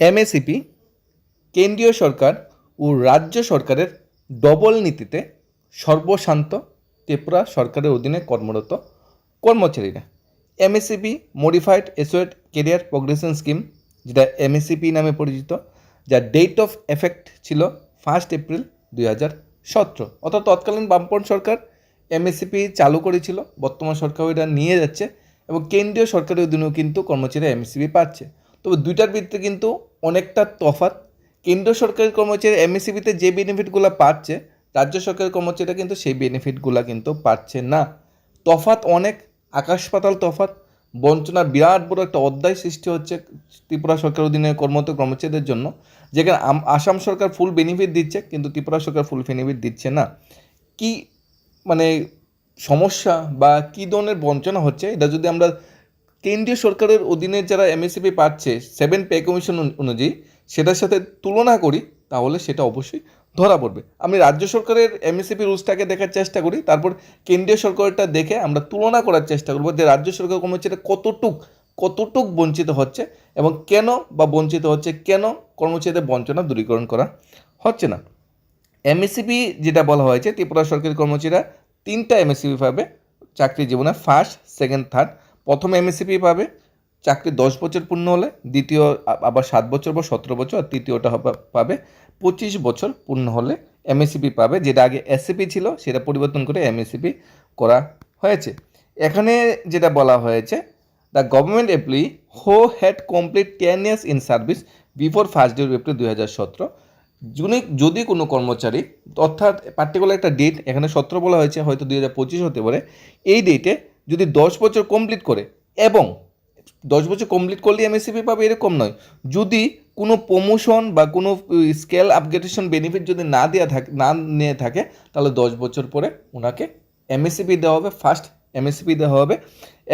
MACP, কেন্দ্রীয় সরকার ও রাজ্য সরকারের ডবল নীতিতে সর্বশান্ত ত্রিপুরা সরকারের অধীনে কর্মরত কর্মচারীরা। MACP modified assured career progression scheme যেটা এমএসিপি নামে পরিচিত, যার ডেট অফ এফেক্ট ছিল ফার্স্ট এপ্রিল দুই হাজার সতেরো। অর্থাৎ তৎকালীন বামপন সরকার এমএসিপি চালু করেছিল, বর্তমান সরকার এটা নিয়ে যাচ্ছে এবং কেন্দ্রীয় সরকারের অধীনেও কিন্তু কর্মচারী এমএসিপি পাচ্ছে। তবে দুইটার ভিত্তিতে কিন্তু অনেকটা তফাৎ। কেন্দ্র সরকারের কর্মচারী এমএসিবিতে যে বেনিফিটগুলো পাচ্ছে, রাজ্য সরকারের কর্মচারীরা কিন্তু সেই বেনিফিটগুলো কিন্তু পাচ্ছে না। তফাৎ অনেক, আকাশ পাতাল তফাৎ। বঞ্চনার বিরাট বড় একটা অধ্যায় সৃষ্টি হচ্ছে ত্রিপুরা সরকার অধীনে কর্মরত কর্মচারীদের জন্য। যেখানে আসাম সরকার ফুল বেনিফিট দিচ্ছে, কিন্তু ত্রিপুরা সরকার ফুল বেনিফিট দিচ্ছে না। কি মানে সমস্যা বা কী ধরনের বঞ্চনা হচ্ছে, এটা যদি আমরা কেন্দ্রীয় সরকারের অধীনে যারা এমএসিপি পাচ্ছে সেভেন পে কমিশন অনুযায়ী সেটার সাথে তুলনা করি, তাহলে সেটা অবশ্যই ধরা পড়বে। আমি রাজ্য সরকারের এমএসিপি রুলসটাকে দেখার চেষ্টা করি, তারপর কেন্দ্রীয় সরকারটা দেখে আমরা তুলনা করার চেষ্টা করব যে রাজ্য সরকার কর্মচারীরা কতটুক কতটুক বঞ্চিত হচ্ছে এবং কেন বা বঞ্চিত হচ্ছে, কেন কর্মচারীদের বঞ্চনা দূরীকরণ করা হচ্ছে না। এমএসসিপি যেটা বলা হয়েছে, ত্রিপুরা সরকারি কর্মচারীরা তিনটা এমএসসিপি পাবে, চাকরি জীবনে ফার্স্ট সেকেন্ড থার্ড প্রথম এমএসসিপি পাবে, চাকরি দশ বছর পূর্ণ হলে, দ্বিতীয় আবার সাত বছর বা সতেরো বছর, আর তৃতীয়টা পাবে পঁচিশ বছর পূর্ণ হলে এমএসসিপি পাবে, যেটা আগে এসসিপি ছিল, সেটা পরিবর্তন করে এমএসসিপি করা হয়েছে। এখানে যেটা বলা হয়েছে the government employee who had complete ten years in service before first day April দুই হাজার সতেরো যদি কোনো কর্মচারী, অর্থাৎ পার্টিকুলার একটা ডেট এখানে সতেরো বলা হয়েছে, হয়তো দুই হাজার পঁচিশ হতে পারে, এই ডেটে যদি দশ বছর কমপ্লিট করে, এবং দশ বছর কমপ্লিট করলে এমএসসিপি পাবে এরকম নয়। যদি কোনো প্রমোশন বা কোনো স্কেল আপগ্রেডেশন বেনিফিট যদি না দেওয়া থাকে, না নিয়ে থাকে, তাহলে দশ বছর পরে ওনাকে এমএসসিপি দেওয়া হবে ফার্স্ট এমএসসিপি দেওয়া হবে,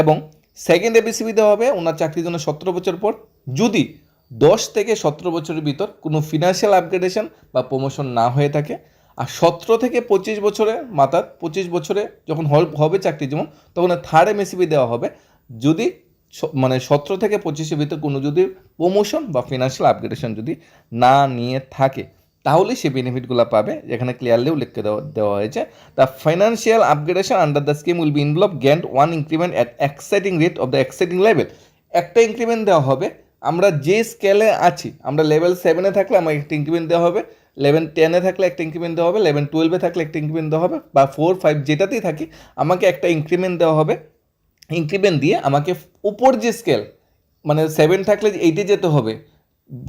এবং সেকেন্ড এমএসসিপি দেওয়া হবে, ওনার চাকরির জন্য সতেরো বছর পর। যদি দশ থেকে সতেরো বছরের ভিতর কোনো ফিনান্সিয়াল আপগ্রেডেশন বা প্রমোশন না হয়ে থাকে আর সতেরো থেকে পঁচিশ বছরে মাথার পঁচিশ বছরে যখন হবে চাকরি যেমন তখন থার্ড এমএসিপি দেওয়া হবে। যদি মানে সতেরো থেকে পঁচিশের ভিতর কোনো যদি প্রমোশন বা ফিনান্সিয়াল আপগ্রেডেশন যদি না নিয়ে থাকে, তাহলে সে বেনিফিটগুলো পাবে। যেখানে ক্লিয়ারলি উল্লেখ দেওয়া দেওয়া হয়েছে the financial upgradation under the scheme will be involve grant one increment at existing rate of the existing level একটা ইনক্রিমেন্ট দেওয়া হবে। আমরা যে স্কেলে আছি, আমরা লেভেল সেভেনে থাকলে আমাকে একটা ইনক্রিমেন্ট দেওয়া হবে। লেভেন টেনে থাকলে একটা ইনক্রিমেন্ট দেওয়া হবে লেভেন টুয়েলভে থাকলে একটা ইনক্রিমেন্ট দেওয়া হবে, বা ফোর ফাইভ যেটাতেই থাকি, আমাকে একটা ইনক্রিমেন্ট দেওয়া হবে। ইনক্রিমেন্ট দিয়ে আমাকে উপর যে স্কেল মানে সেভেন থাকলে এইটে যেতে হবে,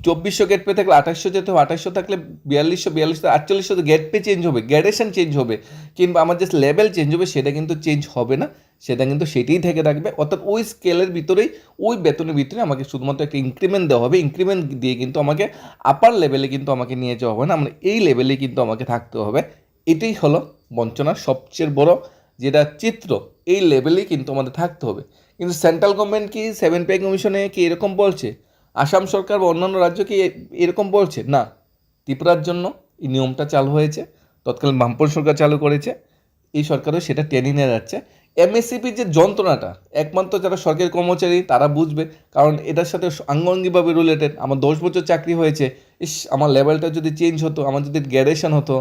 চব্বিশশো গেট পে থাকলে আঠাশশো যেতে হবে, আঠাশশো থাকলে বিয়াল্লিশশো বিয়াল্লিশশো, আটচল্লিশশো গেট পে চেঞ্জ হবে গ্যাডেশন চেঞ্জ হবে, কিংবা আমার যে লেভেল চেঞ্জ হবে, সেটা কিন্তু চেঞ্জ হবে না। সেটা কিন্তু সেটাই থেকে থাকবে। অর্থাৎ ওই স্কেলের ভিতরেই, ওই বেতনের ভিতরে আমাকে শুধুমাত্র একটা ইনক্রিমেন্ট দেওয়া হবে। ইনক্রিমেন্ট দিয়ে কিন্তু আমাকে আপার লেভেলে কিন্তু আমাকে নিয়ে যাওয়া হবে না। আমরা এই লেভেলে কিন্তু আমাকে থাকতে হবে। এটাই হলো বঞ্চনার সবচেয়ে বড় যেটা চিত্র। এই লেভেলেই কিন্তু আমাদের থাকতে হবে। কিন্তু সেন্ট্রাল গভর্নমেন্ট কি সেভেন পে কমিশনে কি এরকম বলছে? আসাম সরকার বা অন্যান্য রাজ্য কি এরকম বলছে? না। ত্রিপুরার জন্য এই নিয়মটা চালু হয়েছে। তৎকালীন বামপন সরকার চালু করেছে। এই সরকারও সেটা টেনে নিয়ে যাচ্ছে। এমএসসিপির যে যন্ত্রণাটা, একমাত্র যারা সরকারি কর্মচারী, তারা বুঝবে। কারণ এটার সাথে আঙ্গঙ্গিভাবে রিলেটেড আমার দশ বছর চাকরি হয়েছে, ইস, আমার লেভেলটা যদি চেঞ্জ হতো, আমার যদি গ্র্যাডুয়েশন হতো,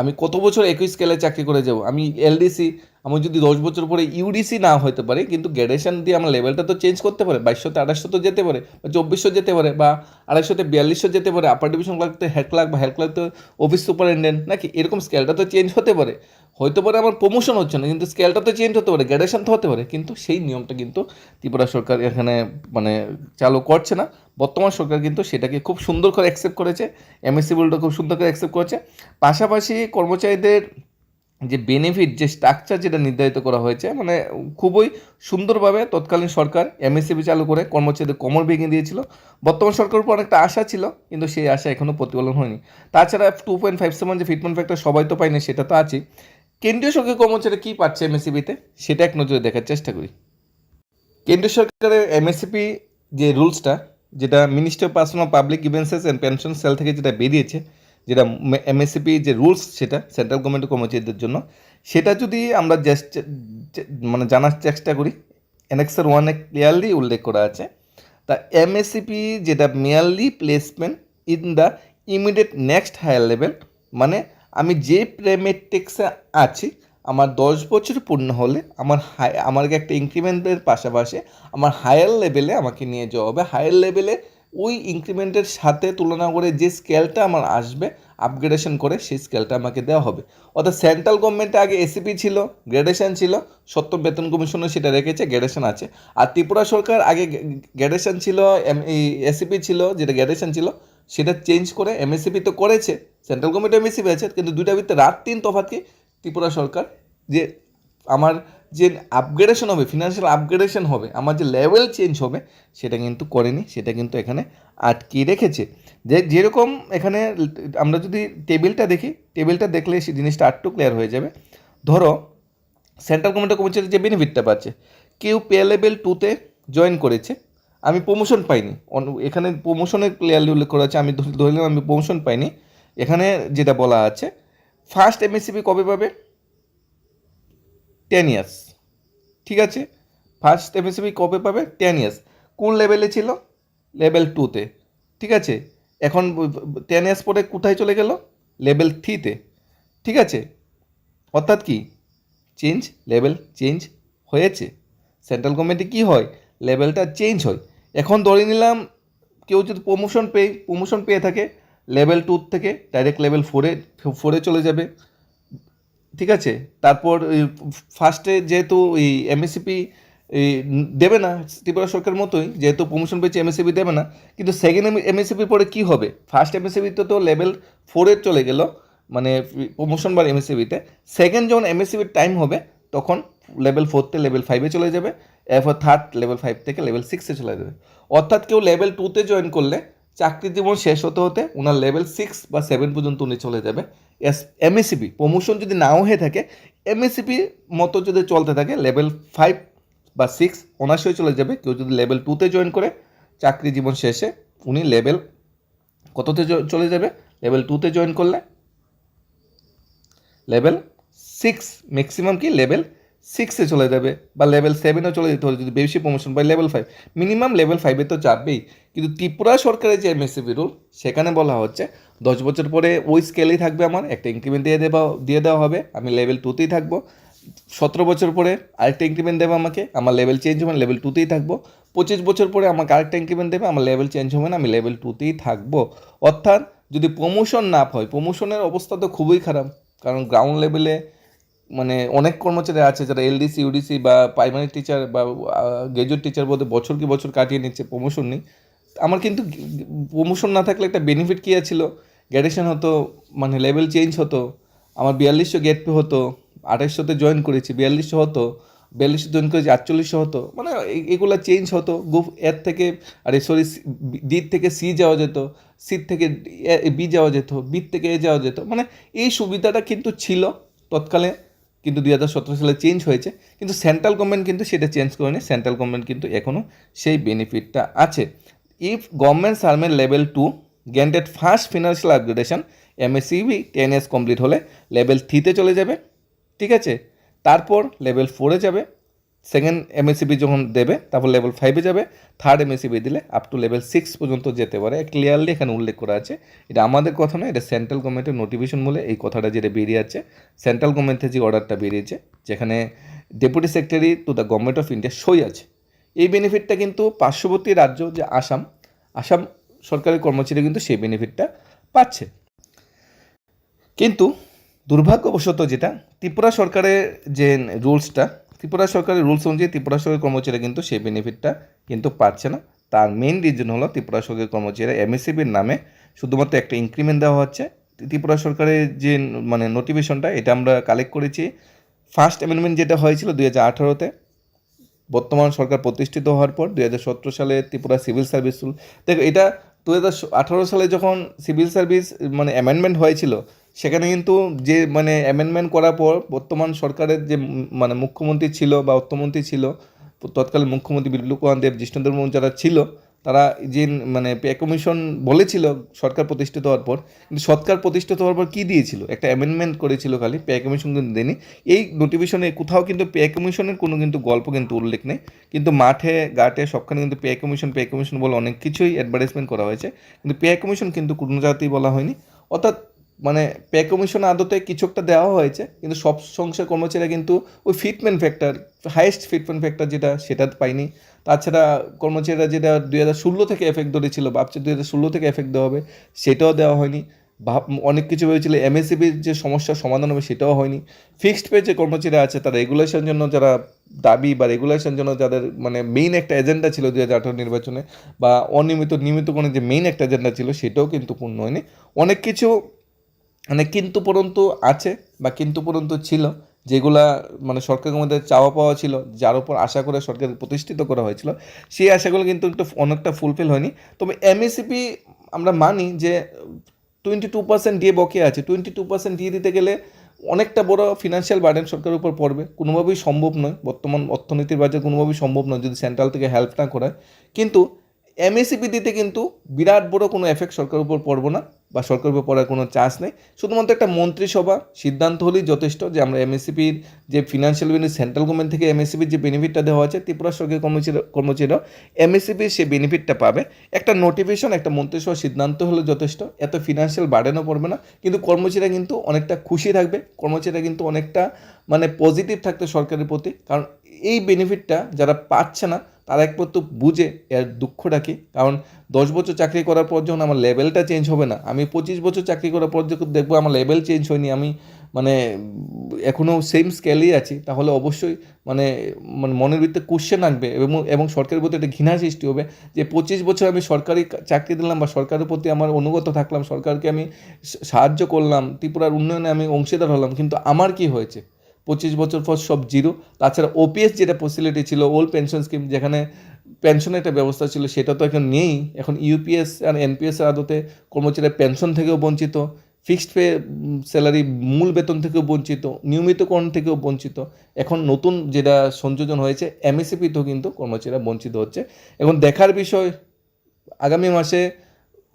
আমি কত বছর একই স্কেলে চাকরি করে যাব? আমি এলডিসি আমি যদি দশ বছর পরে ইউডিসি না হতে পারে, কিন্তু গ্র্যাডুয়েশন দিয়ে আমার লেভেলটা তো চেঞ্জ করতে পারে বাইশশোতে আড়াইশো তো যেতে পারে, বা চব্বিশশো যেতে পারে, বা আড়াইশোতে বিয়াল্লিশশো যেতে পারে আপার ডিভিশন ক্লার্কতে হেড ক্লার্ক বা হেড ক্লার্ক তো অফিস সুপারিনটেন্ডেন্ট নাকি এরকম স্কেলটা তো চেঞ্জ হতে পারে। হয়তো পারে আমার প্রমোশন হচ্ছে না, কিন্তু স্কেলটা তো চেঞ্জ হতে পারে গ্র্যাডুয়েশন তো হতে পারে, কিন্তু সেই নিয়মটা কিন্তু ত্রিপুরা সরকার এখানে মানে চালু করছে না। বর্তমান সরকার কিন্তু সেটাকে খুব সুন্দর করে অ্যাকসেপ্ট করেছে এমএসসি বিলটা খুব সুন্দর করে অ্যাকসেপ্ট করেছে। পাশাপাশি কর্মচারীদের যে বেনিফিট যে স্ট্রাকচার যেটা নির্ধারিত করা হয়েছে মানে খুবই সুন্দরভাবে তৎকালীন সরকার এমএসসিবি চালু করে, কর্মচারীদের কোমর ভেঙে দিয়েছিল। বর্তমান সরকারের উপর অনেকটা আশা ছিল, কিন্তু সেই আশা এখনও প্রতিফলন হয়নি। তাছাড়া টু পয়েন্ট ফাইভ সেভেন যে ফিটমেন্ট ফ্যাক্টর সবাই তো পায়নি, সেটা তো আছে কেন্দ্রীয় সরকারি কর্মচারী কী পাচ্ছে এমএসসিবিতে সেটা এক নজরে দেখার চেষ্টা করি। কেন্দ্রীয় সরকারের এমএসসিপি যে রুলসটা যেটা minister person of public grievances and pension cell থেকে যেটা বেরিয়েছে যেটা এমএসসিপি যে রুলস সেটা সেন্ট্রাল গভর্নমেন্টের কর্মচারীদের জন্য, সেটা যদি আমরা মানে জানার চেষ্টা করি অ্যানেক্সার ওয়ানে ক্লিয়ারলি উল্লেখ করা আছে, তা এমএসসিপি যেটা merely placement in the immediate next higher level মানে আমি যে প্রেমেটেক্সে আছি, আমার দশ বছর পূর্ণ হলে আমার হাই আমাকে একটা ইনক্রিমেন্টের পাশাপাশি আমার হায়ার লেভেলে আমাকে নিয়ে যাওয়া হবে। হায়ার লেভেলে ওই ইনক্রিমেন্টের সাথে তুলনা করে যে স্কেলটা আমার আসবে আপগ্রেডেশন করে সেই স্কেলটা আমাকে দেওয়া হবে। অর্থাৎ সেন্ট্রাল গভর্নমেন্টে আগে এসিপি ছিল গ্রেডেশন ছিল, সত্তর বেতন কমিশনে সেটা রেখেছে গ্রেডেশন আছে। আর ত্রিপুরা সরকার আগে গ্রেডেশন ছিল এসিপি ছিল, যেটা গ্রেডেশন ছিল, সেটা চেঞ্জ করে এমএসিপি তো করেছে সেন্ট্রাল গভর্নমেন্ট এমএসিপি আছে, কিন্তু দুইটা ভিতরে রাত তিন তফাৎ কি ত্রিপুরা সরকার যে আমার যে আপগ্রেডেশন হবে ফিনান্সিয়াল আপগ্রেডেশন হবে, আমার যে লেভেল চেঞ্জ হবে, সেটা কিন্তু করেনি, সেটা কিন্তু এখানে আটকে রেখেছে। যে যেরকম এখানে আমরা যদি টেবিলটা দেখি টেবিলটা দেখলে সেই জিনিসটা আরটু ক্লিয়ার হয়ে যাবে। ধরো সেন্ট্রাল গভর্নমেন্টের কর্মচারী যে বেনিফিটটা পাচ্ছে, কেউ পে লেভেল টুতে জয়েন করেছে, আমি প্রমোশন পাইনি। এখানে প্রমোশনের ক্লিয়ারলি উল্লেখ করা আছে, আমি ধরলাম, আমি প্রমোশন পাইনি। এখানে যেটা বলা আছে ফার্স্ট এমএসসিপি কবে পাবে? টেন ইয়ার্স ঠিক আছে? ফার্স্ট এমএসসিপি কবে পাবে? টেন ইয়ার্স কোন লেভেলে ছিল? লেভেল টুতে ঠিক আছে? এখন টেন ইয়ার্স পরে কোথায় চলে গেল? লেভেল থ্রিতে ঠিক আছে? অর্থাৎ কি? চেঞ্জ লেভেল চেঞ্জ হয়েছে। সেন্ট্রাল গভর্নমেন্টে কী হয়? লেভেলটা চেঞ্জ হয়। এখন ধরে নিলাম, কেউ যদি প্রমোশন পেয়ে প্রমোশন পেয়ে থাকে লেভেল টু থেকে ডাইরেক্ট লেভেল ফোরে ফোরে চলে যাবে। ঠিক আছে? তারপর ফার্স্টে যেহেতু এই এমএসসিপি দেবে না ত্রিপুরা সরকারের মতোই, যেহেতু প্রমোশন পেয়েছে এমএসসিপি দেবে না, কিন্তু সেকেন্ড এমএসসিপির পরে কী হবে? ফার্স্ট এমএসসিপিতে তো লেভেল ফোরে চলে গেল মানে প্রমোশন বা এমএসসিপিতে সেকেন্ড যখন এমএসসিপির টাইম হবে, তখন লেভেল ফোরতে লেভেল ফাইভে চলে যাবে, এরপর থার্ড লেভেল ফাইভ থেকে লেভেল সিক্সে চলে যাবে। অর্থাৎ কেউ লেভেল টুতে জয়েন করলে চাকরি জীবন শেষ হতে হতে ওনার লেভেল সিক্স বা সেভেন পর্যন্ত উনি চলে যাবে। এস এমএসিপি প্রমোশন যদি নাও হয়ে থাকে এমএসিপি মতো যদি চলতে থাকে লেভেল ফাইভ বা সিক্স অনার্সই চলে যাবে। কেউ যদি লেভেল টুতে জয়েন করে, চাকরি জীবন শেষে, উনি লেভেল কততে চলে যাবে? লেভেল টুতে জয়েন করলে? লেভেল সিক্স ম্যাক্সিমাম কি? লেভেল সিক্সে চলে যাবে বা লেভেল সেভেনও চলে যেতে হবে যদি বেশি প্রমোশন পাই লেভেল ফাইভ মিনিমাম লেভেল ফাইভে তো যাবেই। কিন্তু ত্রিপুরা সরকারের যে এমএসসিবি রুল সেখানে বলা হচ্ছে দশ বছর পরে ওই স্কেলেই থাকবে আমার, একটা ইনক্রিমেন্ট দিয়ে দেওয়া দিয়ে দেওয়া হবে। আমি লেভেল টুতেই থাকব। সতেরো বছর পরে আরেকটা ইনক্রিমেন্ট দেবে আমাকে, আমার লেভেল চেঞ্জ হবে লেভেল টুতেই থাকব। পঁচিশ বছর পরে আমাকে আরেকটা ইনক্রিমেন্ট দেবে, আমার লেভেল চেঞ্জ হবে না, আমি লেভেল টুতেই থাকব। অর্থাৎ যদি প্রমোশন না হয় প্রমোশনের অবস্থা তো খুবই খারাপ। কারণ গ্রাউন্ড লেভেলে মানে অনেক কর্মচারী আছে যারা এলডিসি ইউডিসি বা প্রাইমারি টিচার বা গ্রাজুয়েট টিচার বলতে বছর কি বছর কাটিয়ে নিচ্ছে প্রমোশন নেই। আমার কিন্তু প্রমোশন না থাকলে একটা বেনিফিট কী ছিল গ্র্যাজুয়েশন হতো মানে লেভেল চেঞ্জ হতো, আমার বিয়াল্লিশশো গেট পে হতো আঠাইশশোতে জয়েন করেছি, বিয়াল্লিশশো হতো, বিয়াল্লিশশো জয়েন করেছি, আটচল্লিশশো হতো মানে এগুলো চেঞ্জ হতো গ্রুপ এর থেকে, আরে সরি ডি থেকে সি যাওয়া যেত সি থেকে বি যাওয়া যেত বি থেকে এ যাওয়া যেত মানে এই সুবিধাটা কিন্তু ছিল তৎকালে, কিন্তু দুই হাজার সতেরো সালে চেঞ্জ হয়েছে, কিন্তু সেন্ট্রাল গভর্নমেন্ট কিন্তু সেটা চেঞ্জ করেনি সেন্ট্রাল গভর্নমেন্ট কিন্তু এখনও সেই বেনিফিটটা আছে। If government সার্মের level two granted first financial upgradation MSCB ten years complete হলে লেভেল থ্রিতে চলে যাবে, ঠিক আছে? তারপর লেভেল ফোরে যাবে সেকেন্ড এমএসসিবি যখন দেবে, তারপর লেভেল ফাইভে যাবে থার্ড এমএসসিবি দিলে আপ টু লেভেল সিক্স পর্যন্ত যেতে পারে। ক্লিয়ারলি এখানে উল্লেখ করা আছে। এটা আমাদের কথা নয়, এটা সেন্ট্রাল গভর্নমেন্টের নোটিফিকেশন বলে এই কথাটা যেটা বেরিয়ে আছে। সেন্ট্রাল গভর্নমেন্ট থেকে যে অর্ডারটা বেরিয়েছে, যেখানে deputy secretary to the government of India সই আছে। এই বেনিফিটটা কিন্তু পার্শ্ববর্তী রাজ্য যে আসাম আসাম সরকারের কর্মচারী কিন্তু সেই বেনিফিটটা পাচ্ছে। কিন্তু দুর্ভাগ্যবশত যেটা, ত্রিপুরা সরকারের যে রুলসটা ত্রিপুরা সরকারের রুলস অনুযায়ী ত্রিপুরা সরকারের কর্মচারী কিন্তু সেই বেনিফিটটা কিন্তু পাচ্ছে না। তার মেইন রিজন হলো ত্রিপুরা সরকারের কর্মচারীরা এমএসসিবির নামে শুধুমাত্র একটা ইনক্রিমেন্ট দেওয়া হচ্ছে। ত্রিপুরা সরকারের যে মানে নোটিফিকেশনটা এটা আমরা কালেক্ট করেছি। ফার্স্ট অ্যামেন্ডমেন্ট যেটা হয়েছিল দুই হাজার আঠারোতে বর্তমান সরকার প্রতিষ্ঠিত হওয়ার পর দুই হাজার সতেরো সালে ত্রিপুরা সিভিল সার্ভিস রুল দেখো, এটা দু হাজার আঠারো সালে যখন সিভিল সার্ভিস মানে অ্যামেন্ডমেন্ট হয়েছিল, সেখানে কিন্তু যে মানে অ্যামেন্ডমেন্ট করার পর বর্তমান সরকারের যে মানে মুখ্যমন্ত্রী ছিল বা অর্থমন্ত্রী ছিল, তৎকালীন মুখ্যমন্ত্রী বিপ্লব কুমার দেব যারা ছিল তারা যে মানে পে কমিশন বলেছিল সরকার প্রতিষ্ঠিত হওয়ার পর, কিন্তু সরকার প্রতিষ্ঠিত হওয়ার পর কী দিয়েছিল? একটা অ্যামেন্ডমেন্ট করেছিল খালি, পে কমিশন কিন্তু দেয়নি। এই নোটিফিকেশনে কোথাও কিন্তু পে কমিশনের কোনো কিন্তু গল্প কিন্তু উল্লেখ নেই। কিন্তু মাঠে গাটে সবখানে কিন্তু পে কমিশন পে কমিশন বলে অনেক কিছুই অ্যাডভার্টাইজমেন্ট করা হয়েছে। কিন্তু পে কমিশন কিন্তু কোনো জাতি বলা হয়নি। অর্থাৎ মানে পে কমিশন আদতে কিছু একটা দেওয়া হয়েছে, কিন্তু সব সংসার কর্মচারীরা কিন্তু ওই fitment factor highest fitment factor যেটা, সেটা পাইনি তাছাড়া কর্মচারীরা যেটা দুই হাজার ষোলো থেকে এফেক্ট ধরেছিল, ভাবছে দুই হাজার ষোলো থেকে এফেক্ট দেওয়া হবে, সেটাও দেওয়া হয়নি। ভাব, অনেক কিছু ভেবেছিল এমএসসিবির যে সমস্যার সমাধান হবে, সেটাও হয়নি। ফিক্সড পে যে কর্মচারীরা আছে, তারা রেগুলেশন জন্য যারা দাবি বা রেগুলেশন জন্য যাদের মানে মেইন একটা এজেন্ডা ছিল দু হাজার আঠারো নির্বাচনে, বা অনিয়মিত নিয়মিত কোনো যে মেইন একটা এজেন্ডা ছিল, সেটাও কিন্তু পূর্ণ হয়নি। অনেক কিছু মানে কিন্তু পরন্তু আছে বা কিন্তু পরন্তু ছিল, যেগুলা মানে সরকারের মধ্যে চাওয়া পাওয়া ছিল, যার উপর আশা করে সরকার প্রতিষ্ঠিত করা হয়েছিল, সেই আশাগুলো কিন্তু একটু অনেকটা ফুলফিল হয়নি। তবে এমএসিপি আমরা মানি যে টোয়েন্টি টু পার্সেন্ট দিয়ে বকেয়া আছে। টোয়েন্টি টু পার্সেন্ট দিয়ে দিতে গেলে অনেকটা বড় ফিনান্সিয়াল বার্ডেন সরকারের উপর পড়বে। কোনোভাবেই সম্ভব নয়, বর্তমান অর্থনীতির বাজার কোনোভাবেই সম্ভব নয় যদি সেন্ট্রাল থেকে হেল্প না করায়। কিন্তু এমএসিপি দিতে কিন্তু বিরাট বড় কোনো এফেক্ট সরকারের উপর পড়ব না বা সরকারের উপর পড়ার কোনো চান্স নেই। শুধুমাত্র একটা মন্ত্রিসভা, সিদ্ধান্ত হলেই যথেষ্ট যে আমরা এমএসিপির যে ফিনান্সিয়াল বেনিফিট সেন্ট্রাল গভর্নমেন্ট থেকে এমএসিপির যে বেনিফিটটা দেওয়া আছে ত্রিপুরা সরকারি কর্মচারী, কর্মচারীরাও এমএসিপির সেই বেনিফিটটা পাবে। একটা নোটিফিকেশন একটা মন্ত্রিসভা সিদ্ধান্ত হলে যথেষ্ট, এত ফিনান্সিয়াল বার্ডেনও পড়বে না। কিন্তু কর্মচারীরা কিন্তু অনেকটা খুশি থাকবে, কর্মচারীরা কিন্তু অনেকটা মানে পজিটিভ থাকতে সরকারের প্রতি। কারণ এই বেনিফিটটা যারা পাচ্ছে না তারা একমাত্র বুঝে এর দুঃখটা কি কারণ দশ বছর চাকরি করার পর যখন আমার লেভেলটা চেঞ্জ হবে না, আমি পঁচিশ বছর চাকরি করার পর যখন দেখব আমার লেভেল চেঞ্জ হয়নি, আমি মানে এখনও সেম স্কেলেই আছি, তাহলে অবশ্যই মানে মানে মনের ভিতরে কোশ্চেন আসবে এবং এবং সরকারের প্রতি একটা ঘৃণা সৃষ্টি হবে যে পঁচিশ বছর আমি সরকারি চাকরি দিলাম বা সরকারের প্রতি আমার অনুগত থাকলাম, সরকারকে আমি সাহায্য করলাম, ত্রিপুরার উন্নয়নে আমি অংশীদার হলাম, কিন্তু আমার কি হয়েছে? পঁচিশ বছর পর সব জিরো। তাছাড়া ওপিএস যেটা ফেসিলিটি ছিল ওল্ড পেনশন স্কিম যেখানে পেনশনের একটা ব্যবস্থা ছিল, সেটা তো এখন নেই। এখন ইউপিএস আর এনপিএস এর আদতে কর্মচারীরা পেনশন থেকেও বঞ্চিত ফিক্সড পে স্যালারি মূল বেতন থেকেও বঞ্চিত নিয়মিতকরণ থেকেও বঞ্চিত। এখন নতুন যেটা সংযোজন হয়েছে এমএসিপিতেও কিন্তু কর্মচারীরা বঞ্চিত হচ্ছে। এখন দেখার বিষয়, আগামী মাসে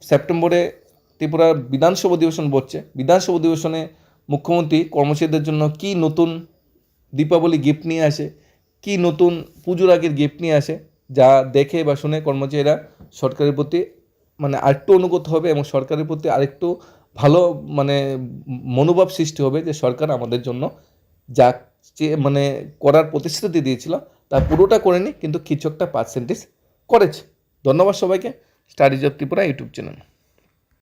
সেপ্টেম্বরে ত্রিপুরার বিধানসভা অধিবেশন বসছে। বিধানসভা অধিবেশনে মুখ্যমন্ত্রী কর্মচারীদের জন্য কি নতুন দীপাবলি গিফট নিয়ে আসে, কি নতুন পুজোর আগের গিফট নিয়ে আসে, যা দেখে বা শুনে কর্মচারীরা সরকারের প্রতি মানে আরেকটু অনুগত হবে এবং সরকারের প্রতি আরেকটু ভালো মানে মনোভাব সৃষ্টি হবে যে সরকার আমাদের জন্য যা মানে করার প্রতিশ্রুতি দিয়েছিল, তা পুরোটা করেনি, কিন্তু কিছু একটা পার্সেন্টেজ করেছে। ধন্যবাদ সবাইকে। Studies of Tripura YouTube channel.